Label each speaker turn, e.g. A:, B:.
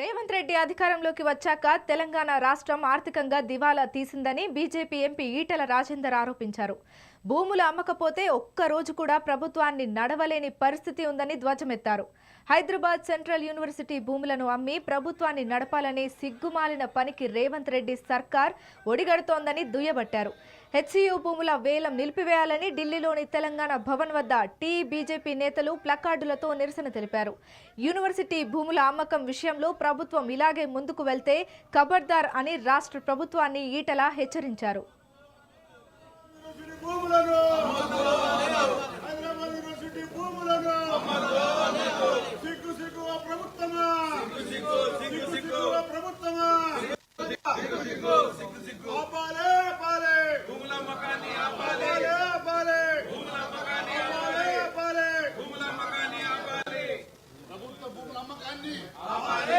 A: రేవంత్ రెడ్డి అధికారంలోకి వచ్చాక తెలంగాణ రాష్ట్రం ఆర్థికంగా దివాలా తీసిందని బీజేపీ ఎంపీ ఈటల రాజేందర్ ఆరోపించారు. భూములు అమ్మకపోతే ఒక్క రోజు కూడా ప్రభుత్వాన్ని నడవలేని పరిస్థితి ఉందని ధ్వజమెత్తారు. హైదరాబాద్ సెంట్రల్ యూనివర్సిటీ భూములను అమ్మి ప్రభుత్వాన్ని నడపాలని సిగ్గుమాలిన పనికి రేవంత్ రెడ్డి సర్కార్ ఒడిగడుతోందని దుయ్యబట్టారు. హెచ్సియు భూముల వేలం నిలిపివేయాలని ఢిల్లీలోని తెలంగాణ భవన్ వద్ద టీ బీజేపీ నేతలు ప్లకార్డులతో నిరసన తెలిపారు. యూనివర్సిటీ భూముల అమ్మకం విషయంలో ప్రభుత్వం ఇలాగే ముందుకు వెళ్తే ఖబర్దార్ అని రాష్ట్ర ప్రభుత్వాన్ని ఈటల హెచ్చరించారు.
B: Mahatma Gandhi.